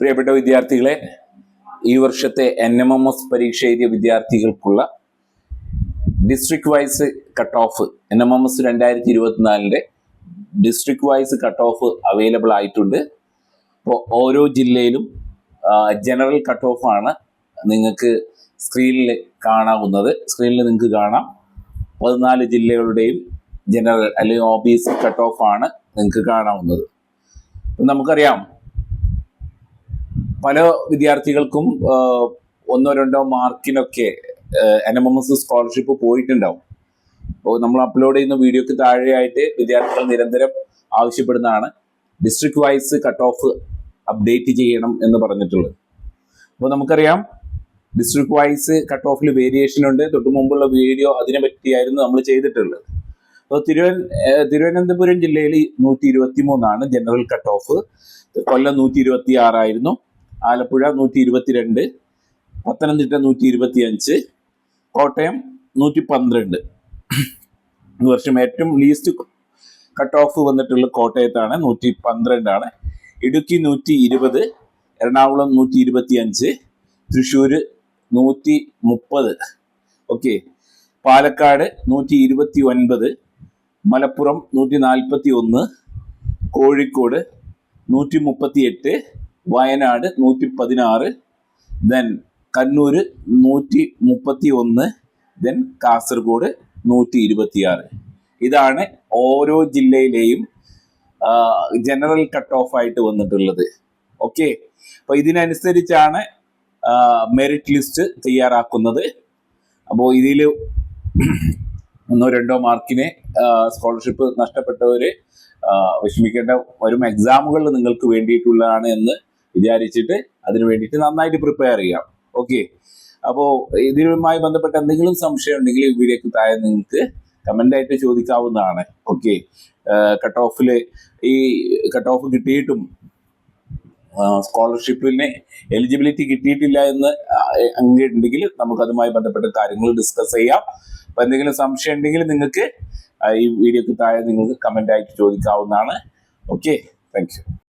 പ്രിയപ്പെട്ട വിദ്യാർത്ഥികളെ ഈ വർഷത്തെ എൻ എം എം എസ് പരീക്ഷ എഴുതിയ വിദ്യാർത്ഥികൾക്കുള്ള district wise cut off N M M S രണ്ടായിരത്തി ഇരുപത്തിനാലിന്റെ district wise cut off available ആയിട്ടുണ്ട്. അപ്പോൾ ഓരോ ജില്ലയിലും ജനറൽ കട്ട് ഓഫ് ആണ് നിങ്ങൾക്ക് സ്ക്രീനിൽ കാണാവുന്നത്. സ്ക്രീനിൽ നിങ്ങൾക്ക് കാണാം. പതിനാല് ജില്ലകളുടെയും ജനറൽ അല്ലെങ്കിൽ O B S cut off ആണ് നിങ്ങൾക്ക് കാണാവുന്നത്. നമുക്കറിയാം പല വിദ്യാർത്ഥികൾക്കും ഒന്നോ രണ്ടോ മാർക്കിനൊക്കെ N M M S scholarship പോയിട്ടുണ്ടാവും. അപ്പോൾ നമ്മൾ അപ്ലോഡ് ചെയ്യുന്ന വീഡിയോക്ക് താഴെയായിട്ട് വിദ്യാർത്ഥികൾ നിരന്തരം ആവശ്യപ്പെടുന്നതാണ്. District wise cut off update ചെയ്യണം എന്ന് പറഞ്ഞിട്ടുള്ളത്. അപ്പോൾ നമുക്കറിയാം ഡിസ്ട്രിക്ട് വൈസ് കട്ട് ഓഫിൽ വേരിയേഷൻ ഉണ്ട്. തൊട്ട് മുമ്പുള്ള വീഡിയോ അതിനെ പറ്റിയായിരുന്നു നമ്മൾ ചെയ്തിട്ടുള്ളത്. അപ്പോൾ തിരുവന തിരുവനന്തപുരം ജില്ലയിൽ നൂറ്റി ഇരുപത്തി മൂന്നാണ് ജനറൽ കട്ട് ഓഫ് കൊല്ലം നൂറ്റി ഇരുപത്തി ആറായിരുന്നു ആലപ്പുഴ നൂറ്റി ഇരുപത്തിരണ്ട് പത്തനംതിട്ട നൂറ്റി ഇരുപത്തി അഞ്ച് കോട്ടയം നൂറ്റി പന്ത്രണ്ട് ഈ വർഷം ഏറ്റവും ലീസ്റ്റ് കട്ട് ഓഫ് വന്നിട്ടുള്ള കോട്ടയത്താണ് നൂറ്റി പന്ത്രണ്ടാണ് ഇടുക്കി നൂറ്റി ഇരുപത് എറണാകുളം നൂറ്റി ഇരുപത്തി അഞ്ച് തൃശ്ശൂർ നൂറ്റി മുപ്പത് ഓക്കെ. പാലക്കാട് നൂറ്റി ഇരുപത്തി ഒൻപത് മലപ്പുറം നൂറ്റി നാൽപ്പത്തി ഒന്ന് കോഴിക്കോട് നൂറ്റി മുപ്പത്തി എട്ട് വയനാട് നൂറ്റി പതിനാറ് ദെൻ കണ്ണൂർ നൂറ്റി മുപ്പത്തി ഒന്ന് ദെൻ കാസർഗോഡ് നൂറ്റി ഇരുപത്തിയാറ് ഇതാണ് ഓരോ ജില്ലയിലെയും ജനറൽ കട്ട് ഓഫ് ആയിട്ട് വന്നിട്ടുള്ളത്. ഓക്കെ അപ്പൊ ഇതിനനുസരിച്ചാണ് മെറിറ്റ് ലിസ്റ്റ് തയ്യാറാക്കുന്നത്. അപ്പോൾ ഇതിൽ ഒന്നോ രണ്ടോ മാർക്കിന് സ്കോളർഷിപ്പ് നഷ്ടപ്പെട്ടവര് വിഷമിക്കേണ്ട വരും. എക്സാമുകൾ നിങ്ങൾക്ക് വേണ്ടിയിട്ടുള്ളതാണ് എന്ന് വിചാരിച്ചിട്ട് അതിനു വേണ്ടിയിട്ട് നന്നായിട്ട് പ്രിപ്പയർ ചെയ്യാം. ഓക്കെ അപ്പോൾ ഇതിനുമായി ബന്ധപ്പെട്ട എന്തെങ്കിലും സംശയം ഉണ്ടെങ്കിൽ ഈ വീഡിയോക്ക് താഴെ നിങ്ങൾക്ക് കമന്റ് ആയിട്ട് ചോദിക്കാവുന്നതാണ്. ഓക്കെ കട്ട് ഓഫിൽ ഈ കട്ട് ഓഫ് കിട്ടിയിട്ടും സ്കോളർഷിപ്പിന് എലിജിബിലിറ്റി കിട്ടിയിട്ടില്ല എന്ന് അങ്ങനെ ഉണ്ടെങ്കിൽ നമുക്ക് അതുമായി ബന്ധപ്പെട്ട കാര്യങ്ങൾ ഡിസ്കസ് ചെയ്യാം. അപ്പൊ എന്തെങ്കിലും സംശയം ഉണ്ടെങ്കിൽ നിങ്ങൾക്ക് ഈ വീഡിയോക്ക് താഴെ നിങ്ങൾക്ക് കമന്റ് ആയിട്ട് ചോദിക്കാവുന്നതാണ്. Okay thank